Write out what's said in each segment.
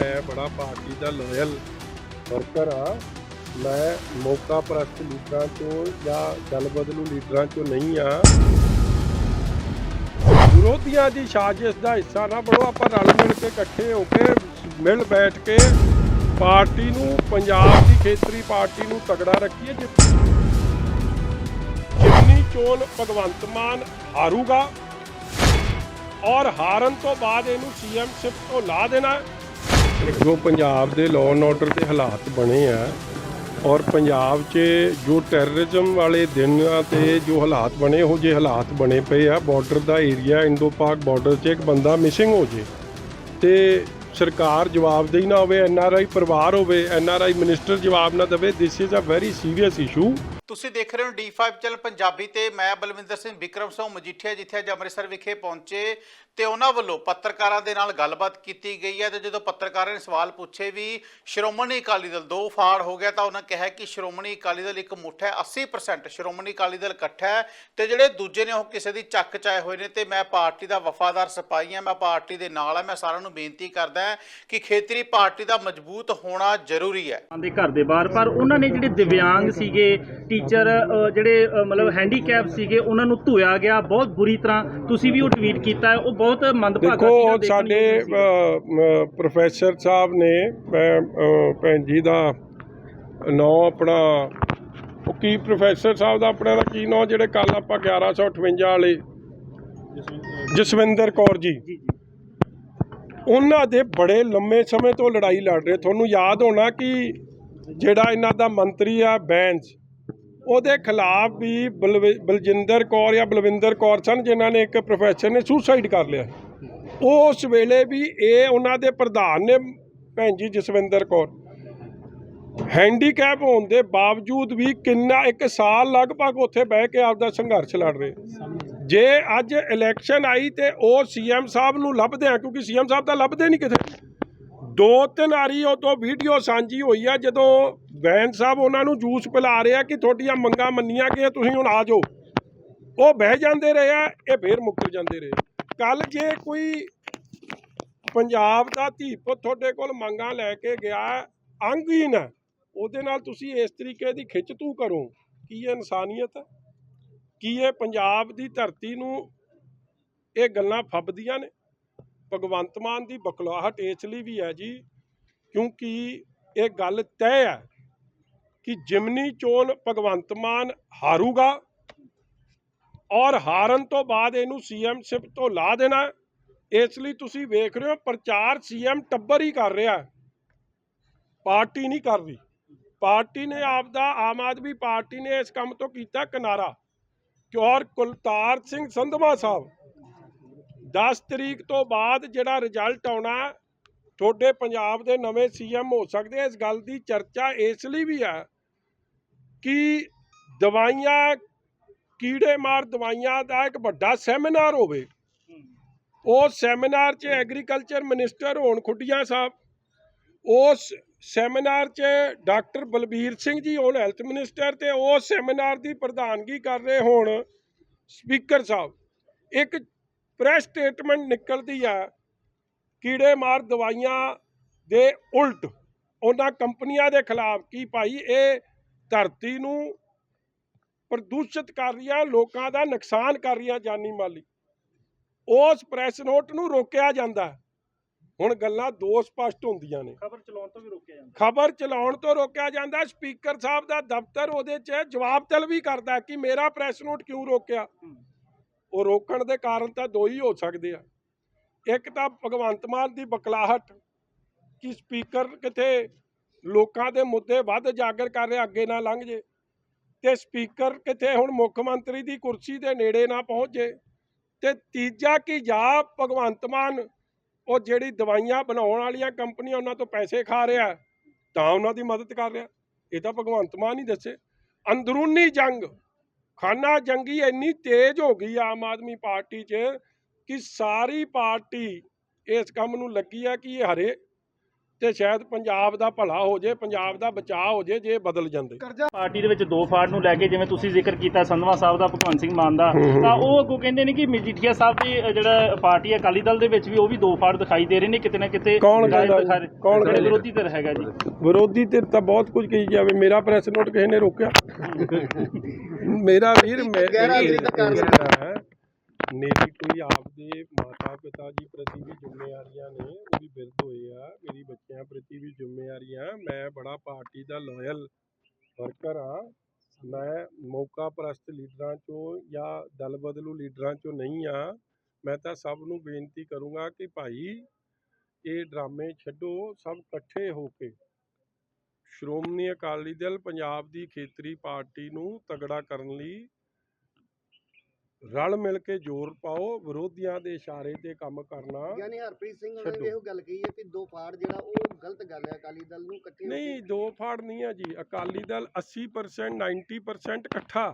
ਮੈਂ ਬੜਾ ਪਾਰਟੀ ਦਾ loyal worker ਆ। ਮੈਂ ਮੌਕਾ ਪ੍ਰਸਤ ਲੀਡਰਾਂ ਚੋਂ ਜਾਂ ਦਲ ਲੀਡਰਾਂ ਚੋਂ ਨਹੀਂ ਆ। ਵਿਰੋਧੀਆਂ ਦੀ ਸਾਜ਼ਿਸ਼ ਦਾ ਹਿੱਸਾ ਨਾ ਬਣੋ, ਆਪਾਂ ਰਲ ਮਿਲ ਕੇ ਇਕੱਠੇ ਹੋ ਕੇ ਮਿਲ ਬੈਠ ਕੇ ਪਾਰਟੀ ਨੂੰ, ਪੰਜਾਬ ਦੀ ਖੇਤਰੀ ਪਾਰਟੀ ਨੂੰ ਤਗੜਾ ਰੱਖੀਏ। ਜਿੰਨੀ ਚੋਣ ਭਗਵੰਤ ਮਾਨ ਹਾਰੂਗਾ ਔਰ ਹਾਰਨ ਤੋਂ ਬਾਅਦ ਇਹਨੂੰ ਸੀਐਮ ਸਿਪ ਤੋਂ ਲਾ ਦੇਣਾ। ਜੋ ਪੰਜਾਬ ਦੇ ਲਾਅ ਐਂਡ ਆਰਡਰ ਦੇ ਹਾਲਾਤ ਬਣੇ ਆ ਔਰ ਪੰਜਾਬ 'ਚ ਜੋ ਟੈਰਰਿਜ਼ਮ ਵਾਲੇ ਦਿਨਾਂ ਤੇ ਜੋ ਹਾਲਾਤ ਬਣੇ ਉਹ ਜੇ ਹਾਲਾਤ ਬਣੇ ਪਏ ਆ। ਬਾਰਡਰ ਦਾ ਏਰੀਆ ਇੰਡੋ ਪਾਕ ਬਾਰਡਰ 'ਚ ਇੱਕ ਬੰਦਾ ਮਿਸਿੰਗ ਹੋ ਜੇ ਤੇ ਸਰਕਾਰ ਜਵਾਬਦੇਹੀ ਨਾ ਹੋਵੇ ਐਨ ਆਰ ਆਈ ਪਰਿਵਾਰ ਹੋਵੇ ਐਨ ਆਰ ਆਈ ਮਿਨਿਸਟਰ ਜਵਾਬ ਨਾ ਦੇਵੇ this is a very serious issue ਤੁਸੀਂ ਦੇਖ ਰਹੇ ਹੋ D5 ਚੈਨਲ ਪੰਜਾਬੀ ਤੇ ਮੈਂ ਬਲਵਿੰਦਰ ਸਿੰਘ ਵਿਕਰਮ ਸਿੰਘ ਮਜੀਠੀਆ, ਜਿੱਥੇ ਅੱਜ ਅੰਮ੍ਰਿਤਸਰ ਵਿਖੇ ਪਹੁੰਚੇ। ਤੇ ਉਹਨਾਂ ਵੱਲੋਂ ਪੱਤਰਕਾਰਾਂ ਦੇ ਨਾਲ ਗੱਲਬਾਤ ਕੀਤੀ ਗਈ ਹੈ ਤੇ ਜਦੋਂ ਪੱਤਰਕਾਰਾਂ ਨੇ ਸਵਾਲ ਪੁੱਛੇ ਵੀ ਸ਼੍ਰੋਮਣੀ ਅਕਾਲੀ ਦਲ ਦੋ ਫਾੜ ਹੋ ਗਿਆ ਤਾਂ ਉਹਨਾਂ ਕਿਹਾ ਕਿ ਸ਼੍ਰੋਮਣੀ ਅਕਾਲੀ ਦਲ ਇੱਕ ਮੁੱਠ ਹੈ 80% ਸ਼੍ਰੋਮਣੀ ਅਕਾਲੀ ਦਲ ਇਕੱਠਾ ਹੈ ਤੇ ਜਿਹੜੇ ਦੂਜੇ ਨੇ ਉਹ ਕਿਸੇ ਦੀ ਚੱਕ ਚਾਏ ਹੋਏ ਨੇ ਤੇ ਮੈਂ ਪਾਰਟੀ ਦਾ ਵਫਾਦਾਰ ਸਿਪਾਹੀ ਹਾਂ, ਮੈਂ ਪਾਰਟੀ ਦੇ ਨਾਲ ਹਾਂ, ਮੈਂ ਸਾਰਿਆਂ ਨੂੰ ਬੇਨਤੀ ਕਰਦਾ ਹਾਂ ਕਿ ਖੇਤਰੀ ਪਾਰਟੀ ਦਾ ਮਜ਼ਬੂਤ ਹੋਣਾ ਜ਼ਰੂਰੀ ਹੈ। ਦੇ ਘਰ ਦੇ ਬਾਹਰ, ਪਰ ਉਹਨਾਂ ਨੇ ਜਿਹੜੇ ਦਿਵਿਆਂਗ ਸੀਗੇ, ਟੀਚਰ ਜਿਹੜੇ ਮਤਲਬ ਹੈਂਡੀਕੈਪ ਸੀਗੇ, ਉਹਨਾਂ ਨੂੰ ਧੋਇਆ ਗਿਆ, ਬਹੁਤ ਬੁਰੀ ਤਰ੍ਹਾਂ ਤੁਸੀਂ ਵੀ ਉਹ ਟਵੀਟ ਕੀਤਾ ਉਹ ਬਹੁਤ ਮੰਦਭਾਗਾ ਦੇਖੋ ਸਾਡੇ ਪ੍ਰੋਫੈਸਰ ਸਾਹਿਬ ਨੇ ਭੈਣ ਜੀ ਦਾ ਨਾਂ ਆਪਣਾ ਉਹ ਕੀ ਪ੍ਰੋਫੈਸਰ ਸਾਹਿਬ ਦਾ ਆਪਣਾ ਦਾ ਕੀ ਨਾਂ ਜਿਹੜੇ ਕੱਲ ਆਪਾਂ 1158 ਵਾਲੇ? ਜਸਵਿੰਦਰ ਕੌਰ ਜੀ। ਉਹਨਾਂ ਦੇ ਬੜੇ ਲੰਮੇ ਸਮੇਂ ਤੋਂ ਲੜਾਈ ਲੜ ਰਹੇ। ਤੁਹਾਨੂੰ ਯਾਦ ਹੋਣਾ ਕਿ ਜਿਹੜਾ ਇਹਨਾਂ ਦਾ ਮੰਤਰੀ ਆ ਬੈਂਸ ਉਹਦੇ ਖਿਲਾਫ ਵੀ ਬਲਵਿ- ਬਲਜਿੰਦਰ ਕੌਰ ਜਾਂ ਬਲਵਿੰਦਰ ਕੌਰ ਸਨ, ਜਿਨ੍ਹਾਂ ਨੇ ਇੱਕ ਪ੍ਰੋਫੈਸਰ ਨੇ ਸੁਸਾਈਡ ਕਰ ਲਿਆ। ਉਸ ਵੇਲੇ ਵੀ ਇਹ ਉਹਨਾਂ ਦੇ ਪ੍ਰਧਾਨ ਨੇ, ਭੈਣ ਜੀ ਜਸਵਿੰਦਰ ਕੌਰ। ਹੈਂਡੀਕੈਪ ਹੋਣ ਦੇ ਬਾਵਜੂਦ ਵੀ ਕਿੰਨਾ, ਇੱਕ ਸਾਲ ਲਗਭਗ ਉੱਥੇ ਬਹਿ ਕੇ ਆਪਦਾ ਸੰਘਰਸ਼ ਲੜ ਰਹੇ। ਜੇ ਅੱਜ ਇਲੈਕਸ਼ਨ ਆਈ ਤੇ ਉਹ ਸੀਐਮ ਸਾਹਿਬ ਨੂੰ ਲੱਭਦੇ ਆ, ਕਿਉਂਕਿ ਸੀਐਮ ਸਾਹਿਬ ਤਾਂ ਲੱਭਦੇ ਨਹੀਂ ਕਿਤੇ। ਦੋ ਤਿੰਨ ਵਾਰੀ ਉਹ ਤੋਂ ਵੀਡੀਓ ਸਾਂਝੀ ਹੋਈ ਆ, ਜਦੋਂ ਵੈਨ ਸਾਹਿਬ ਉਹਨਾਂ ਨੂੰ ਜੂਸ ਪਿਲਾ ਰਿਹਾ ਕਿ ਤੁਹਾਡੀਆਂ ਮੰਗਾਂ ਮੰਨੀਆਂ ਗਈਆਂ, ਤੁਸੀਂ ਹੁਣ ਆ ਜਾਓ। ਉਹ ਬਹਿ ਜਾਂਦੇ ਰਹੇ ਆ, ਇਹ ਫੇਰ ਮੁੱਕਰ ਜਾਂਦੇ ਰਹੇ। ਕੱਲ ਜੇ ਕੋਈ ਪੰਜਾਬ ਦਾ ਧੀ ਤੁਹਾਡੇ ਕੋਲ ਮੰਗਾਂ ਲੈ ਕੇ ਗਿਆ ਅੰਗਹੀਨ ਹੈ ਉਹਦੇ ਨਾਲ ਤੁਸੀਂ ਇਸ ਤਰੀਕੇ ਦੀ ਖਿੱਚ ਤੂ ਕਰੋ। ਕੀ ਇਹ ਇਨਸਾਨੀਅਤ ਹੈ ਕੀ ਇਹ ਪੰਜਾਬ ਦੀ ਧਰਤੀ ਨੂੰ ਇਹ ਗੱਲਾਂ ਫੱਬਦੀਆਂ ਨੇ? ਭਗਵੰਤ ਮਾਨ ਦੀ ਬਕਲਾਹਟ ਇਸ ਲਈ ਵੀ ਹੈ ਜੀ, ਕਿਉਂਕਿ ਇਹ ਗੱਲ ਤੈਅ ਹੈ ਕਿ ਜਿਮਨੀ ਚੋਣ ਭਗਵੰਤ ਮਾਨ ਹਾਰੂਗਾ ਔਰ ਹਾਰਨ ਤੋਂ ਬਾਅਦ ਇਹਨੂੰ ਸੀਐਮ ਸਿਪ ਤੋਂ ਲਾ ਦੇਣਾ ਇਸ ਲਈ ਤੁਸੀਂ ਵੇਖ ਰਹੇ ਹੋ ਪ੍ਰਚਾਰ ਸੀਐਮ ਟੱਬਰ ਹੀ ਕਰ ਰਿਹਾ ਪਾਰਟੀ ਨਹੀਂ ਕਰ ਰਹੀ ਪਾਰਟੀ ਨੇ ਆਪਦਾ ਆਮ ਆਦਮੀ ਪਾਰਟੀ ਨੇ ਇਸ ਕੰਮ ਤੋਂ ਕੀਤਾ ਕਿਨਾਰਾ। ਕਿ ਔਰ ਕੁਲਤਾਰ ਸਿੰਘ ਸੰਧਵਾ ਸਾਹਿਬ 10 ਤਰੀਕ ਤੋਂ ਬਾਅਦ ਜਿਹੜਾ ਰਿਜ਼ਲਟ ਆਉਣਾ ਤੁਹਾਡੇ ਪੰਜਾਬ ਦੇ ਨਵੇਂ ਸੀਐਮ ਹੋ ਸਕਦੇ ਇਸ ਗੱਲ ਦੀ ਚਰਚਾ ਇਸ ਲਈ ਵੀ ਹੈ ਕਿ ਦਵਾਈਆਂ, ਕੀੜੇ ਮਾਰ ਦਵਾਈਆਂ ਦਾ ਇੱਕ ਵੱਡਾ ਸੈਮੀਨਾਰ ਹੋਵੇ। ਉਹ ਸੈਮੀਨਾਰ 'ਚ ਐਗਰੀਕਲਚਰ ਮਿਨਿਸਟਰ ਹੋਣ ਖੁੱਡੀਆਂ ਸਾਹਿਬ, ਉਸ ਸੈਮੀਨਾਰ 'ਚ ਡਾਕਟਰ ਬਲਬੀਰ ਸਿੰਘ ਜੀ ਹੋਣ ਹੈਲਥ ਮਿਨਿਸਟਰ ਤੇ ਉਸ ਸੈਮੀਨਾਰ ਦੀ ਪ੍ਰਧਾਨਗੀ ਕਰ ਰਹੇ ਹੋਣ ਸਪੀਕਰ ਸਾਹਿਬ। ਇੱਕ ਪ੍ਰੈਸ ਸਟੇਟਮੈਂਟ ਨਿਕਲਦੀ ਆ ਕੀੜੇ ਮਾਰ ਦਵਾਈਆਂ ਦੇ ਉਲਟ ਉਹਨਾਂ ਕੰਪਨੀਆਂ ਦੇ ਖਿਲਾਫ ਕੀ ਭਾਈ ਇਹ ਧਰਤੀ ਨੂੰ ਪ੍ਰਦੂਸ਼ਿਤ ਕਰ ਰਹੀਆਂ ਲੋਕਾਂ ਦਾ ਨੁਕਸਾਨ ਕਰ ਰਹੀਆਂ ਜਾਨੀ ਮਾਲੀ। ਉਸ ਪ੍ਰੈਸ ਨੋਟ ਨੂੰ ਰੋਕਿਆ ਜਾਂਦਾ। ਹੁਣ ਗੱਲਾਂ ਦੋ ਸਪਸ਼ਟ ਹੁੰਦੀਆਂ ਨੇ। ਖਬਰ ਚਲਾਉਣ ਤੋਂ ਵੀ ਰੋਕਿਆ ਜਾਂਦਾ। ਖਬਰ ਚਲਾਉਣ ਤੋਂ ਰੋਕਿਆ ਜਾਂਦਾ। ਸਪੀਕਰ ਸਾਹਿਬ ਦਾ ਦਫ਼ਤਰ ਉਹਦੇ 'ਚ ਜਵਾਬ ਤਲਬੀ ਕਰਦਾ ਕਿ ਮੇਰਾ ਪ੍ਰੈਸ ਨੋਟ ਕਿਉਂ ਰੋਕਿਆ? ਉਹ ਰੋਕਣ ਦੇ ਕਾਰਨ ਤਾਂ ਦੋ ਹੀ ਹੋ ਸਕਦੇ ਆ। ਇੱਕ ਤਾਂ ਭਗਵੰਤ ਮਾਨ ਦੀ ਬਕਲਾਹਟ ਕਿ ਸਪੀਕਰ ਕਿਤੇ ਲੋਕਾਂ ਦੇ ਮੁੱਦੇ ਵੱਧ ਉਜਾਗਰ ਕਰ ਰਿਹਾ, ਅੱਗੇ ਨਾ ਲੰਘ ਜੇ ਤੇ ਸਪੀਕਰ ਕਿਤੇ ਹੁਣ ਮੁੱਖ ਮੰਤਰੀ ਦੀ ਕੁਰਸੀ ਦੇ ਨੇੜੇ ਨਾ ਪਹੁੰਚ ਜੇ ਤੇ ਤੀਜਾ ਕਿ ਜਾਂ, ਭਗਵੰਤ ਮਾਨ ਉਹ ਜਿਹੜੀ ਦਵਾਈਆਂ ਬਣਾਉਣ ਵਾਲੀਆਂ ਕੰਪਨੀਆਂ ਉਹਨਾਂ ਤੋਂ ਪੈਸੇ ਖਾ ਰਿਹਾ, ਤਾਂ ਉਹਨਾਂ ਦੀ ਮਦਦ ਕਰ ਰਿਹਾ। ਇਹ ਤਾਂ ਭਗਵੰਤ ਮਾਨ ਹੀ ਦੱਸੇ। ਅੰਦਰੂਨੀ ਜੰਗ, ਖਾਨਾ ਜੰਗੀ ਇੰਨੀ ਤੇਜ਼ ਹੋ ਗਈ ਆਮ ਆਦਮੀ ਪਾਰਟੀ 'ਚ ਕਿ ਸਾਰੀ ਪਾਰਟੀ ਇਸ ਕੰਮ ਨੂੰ ਲੱਗੀ ਆ ਕਿ ਇਹ ਹਰੇ ਤੇ ਸ਼ਾਇਦ ਪੰਜਾਬ ਦਾ ਭਲਾ ਹੋ ਜੇ ਪੰਜਾਬ ਦਾ ਬਚਾਅ ਹੋ ਜੇ ਜੇ ਬਦਲ ਜਾਂਦੇ। ਪਾਰਟੀ ਦੇ ਵਿੱਚ ਦੋ ਫਾੜ ਨੂੰ ਲੈ ਕੇ ਜਿਵੇਂ ਤੁਸੀਂ ਜ਼ਿਕਰ ਕੀਤਾ ਸੰਧਵਾ ਸਾਹਿਬ ਦਾ ਭਗਵੰਤ ਸਿੰਘ ਮਾਨ ਦਾ ਤਾਂ ਉਹ ਅੱਗੋਂ ਕਹਿੰਦੇ ਨੇ ਕਿ ਮਜੀਠੀਆ ਸਾਹਿਬ ਦੀ ਜਿਹੜਾ ਪਾਰਟੀ ਹੈ ਅਕਾਲੀ ਦਲ ਦੇ ਵਿੱਚ ਵੀ ਉਹ ਵੀ ਦੋ ਫਾੜ ਦਿਖਾਈ ਦੇ ਰਹੇ ਨੇ ਕਿਤੇ ਨਾ ਕਿਤੇ ਕੌਣ ਕੌਣ? ਵਿਰੋਧੀ ਧਿਰ ਹੈਗਾ ਜੀ। ਵਿਰੋਧੀ ਤੇ ਤਾਂ ਬਹੁਤ ਕੁਝ ਕਹੀ ਜਾਵੇ ਮੇਰਾ ਪ੍ਰੈਸ ਨੋਟ ਕਿਸੇ ਨੇ ਰੋਕਿਆ। ਮੇਰਾ ਵੀਰ ਮੇਰੀ ਹੈ। ਮੇਰੀ ਕੋਈ ਆਪਦੇ ਮਾਤਾ ਪਿਤਾ ਜੀ ਪ੍ਰਤੀ ਵੀ ਜ਼ਿੰਮੇਵਾਰੀਆਂ ਨੇ, ਉਹ ਵੀ ਬਿਰਧ ਹੋਏ ਆ। ਮੇਰੀ ਬੱਚਿਆਂ ਪ੍ਰਤੀ ਵੀ ਜ਼ਿੰਮੇਵਾਰੀਆਂ। ਮੈਂ ਬੜਾ ਪਾਰਟੀ ਦਾ ਲੋਇਲ ਵਰਕਰ ਹਾਂ ਮੈਂ ਮੌਕਾ ਪ੍ਰਸਤ ਲੀਡਰਾਂ ਚੋਂ ਜਾਂ ਦਲ ਬਦਲੂ ਲੀਡਰਾਂ ਚੋਂ ਨਹੀਂ ਆ। ਮੈਂ ਤਾਂ ਸਭ ਨੂੰ ਬੇਨਤੀ ਕਰੂੰਗਾ ਕਿ ਭਾਈ, ਇਹ ਡਰਾਮੇ ਛੱਡੋ, ਸਭ ਇਕੱਠੇ ਹੋ ਕੇ। ਸ਼੍ਰੋਮਣੀ ਅਕਾਲੀ ਦਲ ਪੰਜਾਬ ਦੀ ਖੇਤਰੀ ਪਾਰਟੀ ਨੂੰ ਤਗੜਾ ਕਰਨ ਲਈ ਰਲ ਮਿਲ ਕੇ ਜ਼ੋਰ ਪਾਓ ਵਿਰੋਧੀਆਂ ਦੇ ਇਸ਼ਾਰੇ ਤੇ ਕੰਮ ਕਰਨਾ ਯਾਨੀ ਹਰਪ੍ਰੀਤ ਸਿੰਘ ਨੇ ਛੱਡੋ। ਇਹੋ ਗੱਲ ਕਹੀ ਹੈ ਕਿ ਦੋ ਫਾੜ ਜਿਹੜਾ ਉਹ ਗਲਤ ਗੱਲ ਹੈ ਅਕਾਲੀ ਦਲ ਨੂੰ ਇਕੱਠੇ ਹੋ ਕੇ- ਨਹੀਂ ਦੋ ਫਾੜ ਨਹੀਂ ਆ ਜੀ ਅਕਾਲੀ ਦਲ 80% 90% ਇਕੱਠਾ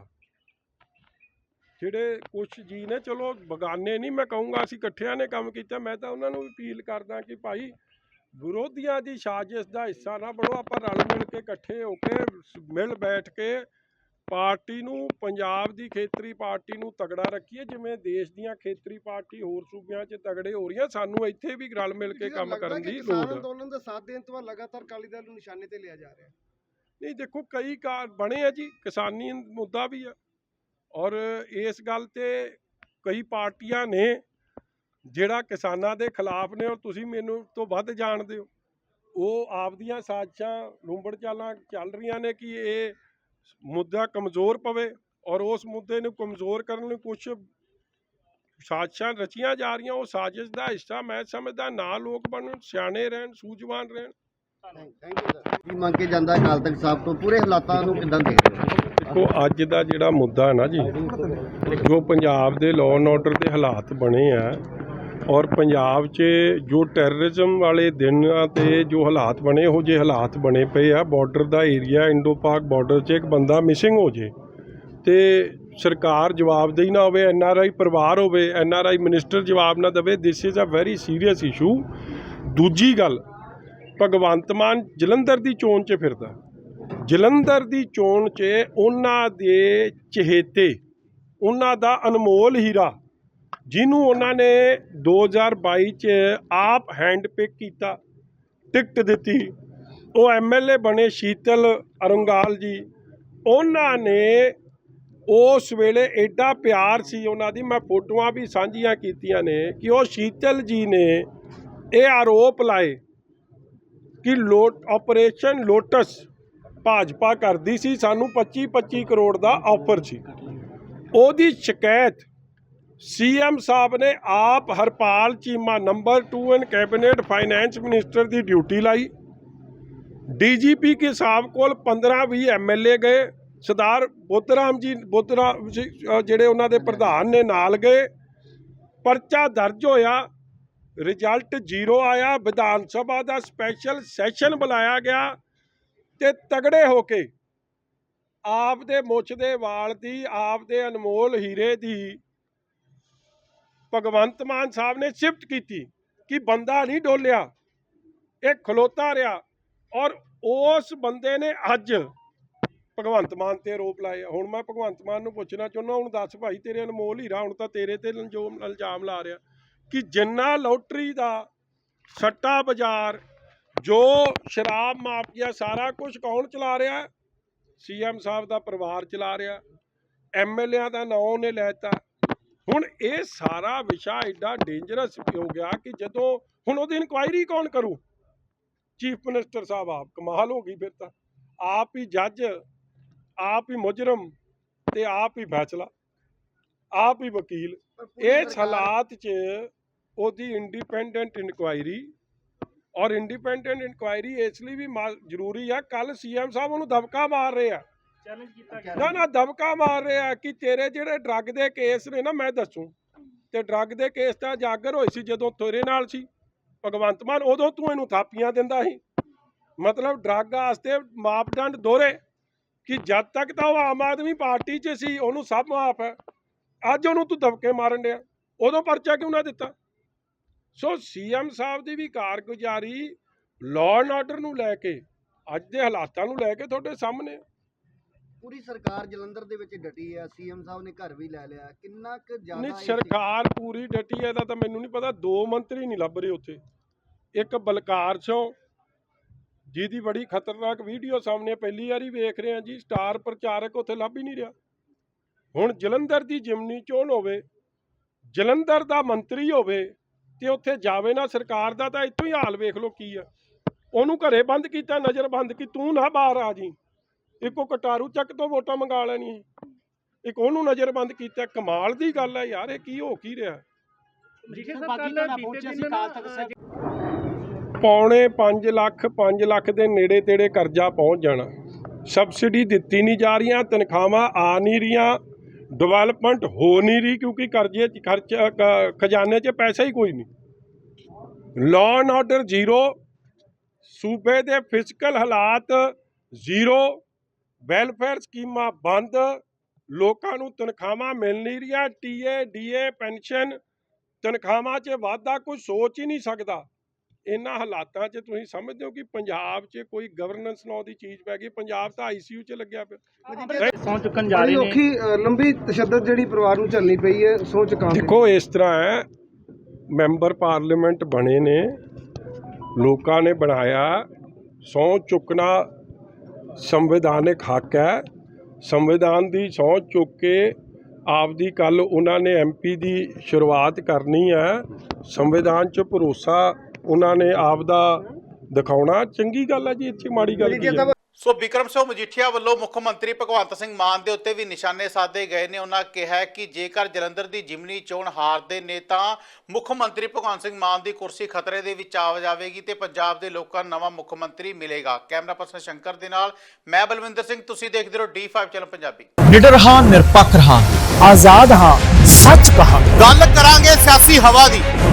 ਜਿਹੜੇ ਕੁਛ ਜੀ ਨੇ ਚਲੋ ਬਗਾਨੇ ਨਹੀਂ ਮੈਂ ਕਹੂੰਗਾ ਅਸੀਂ ਇਕੱਠਿਆਂ ਨੇ ਕੰਮ ਕੀਤਾ ਮੈਂ ਤਾਂ ਉਹਨਾਂ ਨੂੰ ਵੀ ਅਪੀਲ ਕਰਦਾ ਕਿ ਭਾਈ ਵਿਰੋਧੀਆਂ ਦੀ ਸਾਜ਼ਿਸ਼ ਦਾ ਹਿੱਸਾ ਨਾ ਬਣੋ ਆਪਾਂ ਰਲ ਮਿਲ ਕੇ ਇਕੱਠੇ ਹੋ ਕੇ ਸ- ਮਿਲ ਬੈਠ ਕੇ ਪਾਰਟੀ ਨੂੰ ਪੰਜਾਬ ਦੀ ਖੇਤਰੀ ਪਾਰਟੀ ਨੂੰ ਤਗੜਾ ਰੱਖੀਏ ਜਿਵੇਂ ਦੇਸ਼ ਦੀਆਂ ਖੇਤਰੀ ਪਾਰਟੀ ਹੋਰ ਸੂਬਿਆਂ 'ਚ ਤਗੜੇ ਹੋ ਰਹੀਆਂ ਸਾਨੂੰ ਇੱਥੇ ਵੀ ਰਲ ਮਿਲ ਕੇ ਕੰਮ ਕਰਨ ਦੀ ਲੋੜ ਹੈ ਅੰਦੋਲਨ ਦਾ ਸਾਥ ਦੇਣ ਤੋਂ ਬਾਅਦ ਲਗਾਤਾਰ ਅਕਾਲੀ ਦਲ ਨੂੰ ਨਿਸ਼ਾਨੇ ਤੇ ਲਿਆ ਜਾ ਰਿਹਾ। ਨਹੀਂ ਦੇਖੋ ਕਈ ਕਾਰ ਬਣੇ ਆ ਜੀ ਕਿਸਾਨੀ ਮੁੱਦਾ ਵੀ ਆ। ਔਰ ਇਸ ਗੱਲ ਤੇ ਕਈ ਪਾਰਟੀਆਂ ਨੇ ਜਿਹੜਾ ਕਿਸਾਨਾਂ ਦੇ ਖਿਲਾਫ ਨੇ ਔਰ ਤੁਸੀਂ ਮੈਨੂੰ ਤੋਂ ਵੱਧ ਜਾਣਦੇ ਹੋ। ਉਹ ਆਪਦੀਆਂ ਸਾਜ਼ਿਸ਼ਾਂ ਲੁੰਬੜ ਚਾਲਾਂ ਚੱਲ ਰਹੀਆਂ ਨੇ ਕਿ ਇਹ ਮੁੱਦਾ ਕਮਜ਼ੋਰ ਪਵੇ ਔਰ ਉਸ ਮੁੱਦੇ ਨੂੰ ਕਮਜ਼ੋਰ ਕਰਨ ਲਈ ਕੁਝ ਸਾਜ਼ਿਸ਼ਾਂ ਰਚੀਆਂ ਜਾ ਰਹੀਆਂ ਉਹ ਸਾਜ਼ਿਸ਼ ਦਾ ਹਿੱਸਾ ਮੈਂ ਸਮਝਦਾ ਨਾ ਲੋਕ ਬਣਨ ਸਿਆਣੇ ਰਹਿਣ ਸੂਝਵਾਨ ਰਹਿਣ। ਥੈਂਕ ਯੂ ਸਰ ਕੀ ਮੰਗ ਕੇ ਜਾਂਦਾ ਅਕਾਲ ਤਖਤ ਸਾਹਿਬ ਤੋਂ? ਪੂਰੇ ਹਾਲਾਤਾਂ ਨੂੰ ਕਿਦਾਂ ਦੇਖਦੇ ਹੋ? ਦੇਖੋ ਅੱਜ ਦਾ ਜਿਹੜਾ ਮੁੱਦਾ ਹੈ ਨਾ ਜੀ ਜੋ ਪੰਜਾਬ ਦੇ ਲਾਅ ਐਂਡ ਆਰਡਰ ਦੇ ਹਾਲਾਤ ਬਣੇ ਆ ਔਰ ਪੰਜਾਬ 'ਚ ਜੋ ਟੈਰਰਿਜ਼ਮ ਵਾਲੇ ਦਿਨਾਂ ਤੇ ਜੋ ਹਾਲਾਤ ਬਣੇ, ਉਹ ਜੇ ਹਾਲਾਤ ਬਣੇ ਪਏ ਆ। ਬਾਰਡਰ ਦਾ ਏਰੀਆ ਇੰਡੋ ਪਾਕ ਬਾਰਡਰ 'ਚ ਇੱਕ ਬੰਦਾ ਮਿਸਿੰਗ ਹੋ ਜੇ ਤੇ ਸਰਕਾਰ ਜਵਾਬਦੇਹੀ ਨਾ ਹੋਵੇ ਐਨ ਆਰ ਆਈ ਪਰਿਵਾਰ ਹੋਵੇ ਐਨ ਆਰ ਆਈ ਮਿਨਿਸਟਰ ਜਵਾਬ ਨਾ ਦੇਵੇ this is a very serious issue ਦੂਜੀ ਗੱਲ, ਭਗਵੰਤ ਮਾਨ ਜਲੰਧਰ ਦੀ ਚੋਣ 'ਚ ਫਿਰਦਾ। ਜਲੰਧਰ ਦੀ ਚੋਣ 'ਚ ਉਹਨਾਂ ਦੇ ਚਹੇਤੇ, ਉਹਨਾਂ ਦਾ ਅਨਮੋਲ ਹੀਰਾ ਜਿਹਨੂੰ ਉਹਨਾਂ ਨੇ 2022 'ਚ ਆਪ ਹੈਂਡ ਪਿਕ ਕੀਤਾ ਟਿਕਟ ਦਿੱਤੀ। ਉਹ ਐਮਐਲਏ ਬਣੇ ਸ਼ੀਤਲ ਅਰੰਗਾਲ ਜੀ। ਉਹਨਾਂ ਨੇ ਉਸ ਵੇਲੇ ਐਡਾ ਪਿਆਰ ਸੀ ਉਹਨਾਂ ਦੀ, ਮੈਂ ਫੋਟੋਆਂ ਵੀ ਸਾਂਝੀਆਂ ਕੀਤੀਆਂ ਨੇ ਕਿ ਉਹ ਸ਼ੀਤਲ ਜੀ ਨੇ ਇਹ ਆਰੋਪ ਲਾਏ ਕਿ ਲੋਟ ਆਪਰੇਸ਼ਨ ਲੋਟਸ ਭਾਜਪਾ ਕਰਦੀ ਸੀ, ਸਾਨੂੰ 25 25 ਕਰੋੜ ਦਾ ਆਫਰ ਸੀ। ਉਹਦੀ ਸ਼ਿਕਾਇਤ ਸੀਐਮ ਸਾਹਿਬ ਨੇ ਆਪ Harpal Cheema number 2 in cabinet finance minister the duty ਲਾਈ। ਡੀਜੀਪੀ ਕੇ ਸਾਹਿਬ ਕੋਲ 15 20 ਐਮਐਲਏ ਗਏ। ਸਰਦਾਰ ਬੁੱਧਰਾਮ ਜੀ ਬੁੱਧਰਾਮ ਜੀ, ਅ, ਜਿਹੜੇ ਉਹਨਾਂ ਦੇ ਪ੍ਰਧਾਨ ਨੇ ਨਾਲ ਗਏ। ਪਰਚਾ ਦਰਜ ਹੋਇਆ। ਰਿਜ਼ਲਟ ਜ਼ੀਰੋ ਆਇਆ। ਵਿਧਾਨ ਸਭਾ ਦਾ ਸਪੈਸ਼ਲ ਸੈਸ਼ਨ ਬੁਲਾਇਆ ਗਿਆ ਤੇ ਤਗੜੇ ਹੋ ਕੇ ਆਪ ਦੇ ਮੁੱਛ ਦੇ ਵਾਲ ਦੀ ਆਪ ਦੇ ਅਨਮੋਲ ਹੀਰੇ ਦੀ ਭਗਵੰਤ ਮਾਨ ਸਾਹਿਬ ਨੇ ਸ਼ਿਫਟ ਕੀਤੀ ਕਿ ਬੰਦਾ ਨਹੀਂ ਡੋਲਿਆ, ਇਹ ਖਲੋਤਾ ਰਿਹਾ ਔਰ ਉਸ ਬੰਦੇ ਨੇ ਅੱਜ ਭਗਵੰਤ ਮਾਨ ਤੇ ਆਰੋਪ ਲਾਏ ਹੁਣ ਮੈਂ ਭਗਵੰਤ ਮਾਨ ਨੂੰ ਪੁੱਛਣਾ ਚਾਹੁੰਦਾ ਹੁਣ ਦੱਸ ਭਾਈ ਤੇਰੇ ਅਨਮੋਲ ਹੀਰਾ ਹੁਣ ਤਾਂ ਤੇਰੇ ਤੇ ਇਲਜ਼ਾਮ ਇਲਜ਼ਾਮ ਲਾ ਰਿਹਾ ਕਿ ਜਿੰਨਾ ਲੋਟਰੀ ਦਾ ਸੱਟਾ ਬਾਜ਼ਾਰ, ਜੋ ਸ਼ਰਾਬ ਮਾਫੀਆ ਸਾਰਾ ਕੁਝ ਕੌਣ ਚਲਾ ਰਿਹਾ? ਸੀਐਮ ਸਾਹਿਬ ਦਾ ਪਰਿਵਾਰ ਚਲਾ ਰਿਹਾ ਐਮਐਲਏਆਂ ਦਾ ਨਾਂ ਉਹਨੇ ਲੈਤਾ ਹੁਣ ਇਹ ਸਾਰਾ ਵਿਸ਼ਾ ਐਡਾ ਡੇਂਜਰਸ ਹੋ ਗਿਆ ਕਿ ਜਦੋਂ ਹੁਣ ਉਹਦੀ ਇਨਕੁਆਇਰੀ ਕੌਣ ਕਰੂ? ਚੀਫ ਮਿਨਿਸਟਰ ਸਾਹਿਬ ਆਪ ਕਮਾਲ ਹੋ ਗਈ ਫਿਰ ਤਾਂ। ਆਪ ਹੀ ਜੱਜ ਆਪ ਹੀ ਮੁਜਰਮ ਤੇ ਆਪ ਹੀ ਫੈਸਲਾ ਆਪ ਹੀ ਵਕੀਲ। ਇਸ ਹਾਲਾਤ 'ਚ ਉਹਦੀ ਇੰਡੀਪੈਂਡੈਂਟ ਇਨਕੁਆਇਰੀ ਔਰ ਇੰਡੀਪੈਂਡੈਂਟ ਇਨਕੁਆਇਰੀ ਇਸ ਲਈ ਵੀ ਜ਼ਰੂਰੀ ਆ ਕੱਲ ਸੀਐਮ ਸਾਹਿਬ ਉਹਨੂੰ ਦਬਕਾ ਮਾਰ ਰਹੇ ਆ। ਚੈਲੰਜ ਕੀਤਾ ਗਿਆ। ਨਾ ਨਾ ਦਬਕਾ ਮਾਰ ਰਹੇ ਕਿ ਤੇਰੇ ਜਿਹੜੇ ਡਰੱਗ ਦੇ ਕੇਸ ਨੇ ਨਾ ਮੈਂ ਦੱਸੂ। ਤੇ ਡਰੱਗ ਦੇ ਕੇਸ ਤਾਂ ਜਾਗਰ ਹੋਏ ਸੀ ਜਦੋਂ ਤੇਰੇ ਨਾਲ ਸੀ। ਭਗਵੰਤ ਮਾਨ ਉਦੋਂ ਤੂੰ ਇਹਨੂੰ ਥਾਪੀਆਂ ਦਿੰਦਾ ਸੀ। ਮਤਲਬ ਡਰੱਗ ਵਾਸਤੇ ਮਾਪਦੰਡ ਦੋਹਰੇ ਕਿ ਜਦ ਤੱਕ ਤਾਂ ਉਹ ਆਮ ਆਦਮੀ ਪਾਰਟੀ 'ਚ ਸੀ ਉਹਨੂੰ ਸਭ ਮਾਫ ਹੈ। ਅੱਜ ਉਹਨੂੰ ਤੂੰ ਦਬਕੇ ਮਾਰਨ ਡਿਆ। ਉਦੋਂ ਪਰਚਾ ਕਿਉਂ ਨਾ ਦਿੱਤਾ? ਸੋ ਸੀਐਮ ਸਾਹਿਬ ਦੀ ਵੀ ਕਾਰਗੁਜ਼ਾਰੀ ਲਾਅ ਐਂਡ ਆਰਡਰ ਨੂੰ ਲੈ ਕੇ ਅੱਜ ਦੇ ਹਾਲਾਤਾਂ ਨੂੰ ਲੈ ਕੇ ਤੁਹਾਡੇ ਸਾਹਮਣੇ। ਪੂਰੀ ਸਰਕਾਰ ਜਲੰਧਰ ਦੇ ਵਿੱਚ ਡਟੀ ਹੈ ਸੀਐਮ ਸਾਹਿਬ ਨੇ ਘਰ ਵੀ ਲੈ ਲਿਆ। ਕਿੰਨਾ ਕੁ ਜ਼ਿਆਦਾ ਨਹੀਂ ਇਹ ਸਰਕਾਰ ਪੂਰੀ ਡਟੀ ਹੈ ਇਹਦਾ ਤਾਂ ਮੈਨੂੰ ਨਹੀਂ ਪਤਾ। ਦੋ ਮੰਤਰੀ ਨਹੀਂ ਲੱਭ ਰਹੇ ਉੱਥੇ। ਇੱਕ ਬਲਕਾਰ ਸਿੰਘ ਜਿਹਦੀ ਬੜੀ ਖਤਰਨਾਕ ਵੀਡੀਓ ਸਾਹਮਣੇ ਪਹਿਲੀ ਵਾਰੀ ਵੇਖ ਰਹੇ ਹਾਂ ਜੀ ਸਟਾਰ ਪ੍ਰਚਾਰਕ ਉੱਥੇ ਲੱਭ ਹੀ ਨਹੀਂ ਰਿਹਾ। ਹੁਣ ਜਲੰਧਰ ਦੀ ਜਿਮਨੀ ਚੋਣ ਹੋਵੇ ਜਲੰਧਰ ਦਾ ਮੰਤਰੀ ਹੋਵੇ ਤੇ ਉੱਥੇ ਜਾਵੇ ਨਾ ਸਰਕਾਰ ਦਾ ਤਾਂ ਇੱਥੋਂ ਹੀ ਹਾਲ ਵੇਖ ਲਓ ਕੀ ਆ। ਉਹਨੂੰ ਘਰੇ ਬੰਦ ਕੀਤਾ ਨਜ਼ਰ ਬੰਦ ਕੀ ਤੂੰ ਨਾ ਬਾਹਰ ਆ ਜੀ। ਇੱਕੋ ਕਟਾਰੂ ਚੱਕ ਤੋਂ ਵੋਟਾਂ ਮੰਗਾ ਲੈਣੀਆਂ ਇੱਕ ਉਹਨੂੰ ਨਜ਼ਰਬੰਦ ਕੀਤਾ। ਕਮਾਲ ਦੀ ਗੱਲ ਹੈ ਯਾਰ ਇਹ ਕੀ ਹੋ ਕੀ ਰਿਹਾ? ਪੌਣੇ 5 ਲੱਖ 5 ਲੱਖ ਦੇ ਨੇੜੇ ਤੇੜੇ ਕਰਜ਼ਾ ਪਹੁੰਚ ਜਾਣਾ। ਸਬਸਿਡੀ ਦਿੱਤੀ ਨਹੀਂ ਜਾ ਰਹੀਆਂ ਤਨਖਾਹਾਂ ਆ ਨਹੀਂ ਰਹੀਆਂ ਡਿਵੈਲਪਮੈਂਟ ਹੋ ਨਹੀਂ ਰਹੀ ਕਿਉਂਕਿ ਕਰਜ਼ੇ 'ਚ ਖਰਚ ਖਜ਼ਾਨੇ 'ਚ ਪੈਸਾ ਹੀ ਕੋਈ ਨਹੀਂ। ਲਾਅ ਐਂਡ ਆਰਡਰ ਜ਼ੀਰੋ ਸੂਬੇ ਦੇ ਫਿਜ਼ੀਕਲ ਹਾਲਾਤ ਜ਼ੀਰੋ ਵੈਲਫੇਅਰ ਸਕੀਮਾਂ ਬੰਦ ਲੋਕਾਂ ਨੂੰ ਤਨਖਾਹਾਂ ਮਿਲ ਨਹੀਂ ਰਹੀਆਂ ਟੀਏ ਡੀਏ ਪੈਨਸ਼ਨ ਤਨਖਾਹਾਂ 'ਚ ਵਾਧਾ ਕੋਈ ਸੋਚ ਹੀ ਨਹੀਂ ਸਕਦਾ। ਇਹਨਾਂ ਹਾਲਾਤਾਂ 'ਚ ਤੁਸੀਂ ਸਮਝਦੇ ਹੋ ਕਿ ਪੰਜਾਬ 'ਚ ਕੋਈ ਗਵਰਨੈਂਸ ਨਾਂ ਦੀ ਚੀਜ਼ ਪੈ ਗਈ ਪੰਜਾਬ ਤਾਂ ਆਈਸੀਯੂ 'ਚ ਲੱਗਿਆ ਪਿਆ। ਸਹੁੰ ਚੁੱਕਣ ਜਾ ਰਹੇ ਨੇ। ਔਖੀ ਲੰਬੀ ਤਸ਼ੱਦਦ ਜਿਹੜੀ ਪਰਿਵਾਰ ਨੂੰ ਝੱਲਣੀ ਪਈ ਹੈ ਸੋਚ ਕਾਂ ਦੇਖੋ ਇਸ ਤਰ੍ਹਾਂ ਹੈ ਮੈਂਬਰ ਪਾਰਲੀਮੈਂਟ ਬਣੇ ਨੇ ਲੋਕਾਂ ਨੇ ਬਣਾਇਆ ਸਹੁੰ ਚੁੱਕਣਾ ਸੰਵਿਧਾਨਿਕ ਹੱਕ ਹੈ। ਸੰਵਿਧਾਨ ਦੀ ਸਹੁੰ ਚੁੱਕ ਕੇ ਆਪਦੀ ਕੱਲ ਉਹਨਾਂ ਨੇ ਐਮਪੀ ਦੀ ਸ਼ੁਰੂਆਤ ਕਰਨੀ ਹੈ। ਸੰਵਿਧਾਨ 'ਚ ਭਰੋਸਾ ਉਹਨਾਂ ਨੇ ਆਪਦਾ ਦਿਖਾਉਣਾ। ਚੰਗੀ ਗੱਲ ਹੈ ਜੀ ਇੱਥੇ ਮਾੜੀ ਗੱਲ ਕੀ ਹੈ। ਸੋ ਵਿਕਰਮ ਸਿੰਘ ਮਜੀਠੀਆ ਵੱਲੋਂ ਮੁੱਖ ਮੰਤਰੀ ਭਗਵੰਤ ਸਿੰਘ ਮਾਨ ਦੇ ਉੱਤੇ ਵੀ ਨਿਸ਼ਾਨੇ ਸਾਧੇ ਗਏ ਨੇ। ਉਹਨਾਂ ਕਿਹਾ ਕਿ ਜੇਕਰ ਜਲੰਧਰ ਦੀ ਜਿਮਨੀ ਚੋਣ ਹਾਰਦੇ ਨੇ ਤਾਂ ਮੁੱਖ ਮੰਤਰੀ ਭਗਵੰਤ ਸਿੰਘ ਮਾਨ ਦੀ ਕੁਰਸੀ ਖਤਰੇ ਦੇ ਵਿੱਚ ਆ ਜਾਵੇਗੀ ਤੇ ਪੰਜਾਬ ਦੇ ਲੋਕਾਂ ਨੂੰ ਨਵਾਂ ਮੁੱਖ ਮੰਤਰੀ ਮਿਲੇਗਾ। ਕੈਮਰਾ ਪਰਸਨ ਸ਼ੰਕਰ ਦੇ ਨਾਲ ਮੈਂ ਬਲਵਿੰਦਰ ਸਿੰਘ। ਤੁਸੀਂ ਦੇਖਦੇ ਰਹੋ D5 ਚੈਨਲ ਪੰਜਾਬੀ। ਨਿਡਰ ਹਾਂ ਨਿਰਪੱਖ ਰਹਾਂਗੇ। ਆਜ਼ਾਦ ਹਾਂ ਸੱਚ ਕਹਾਂਗੇ। ਗੱਲ ਕਰਾਂਗੇ ਸਿਆਸੀ ਹਵਾ ਦੀ।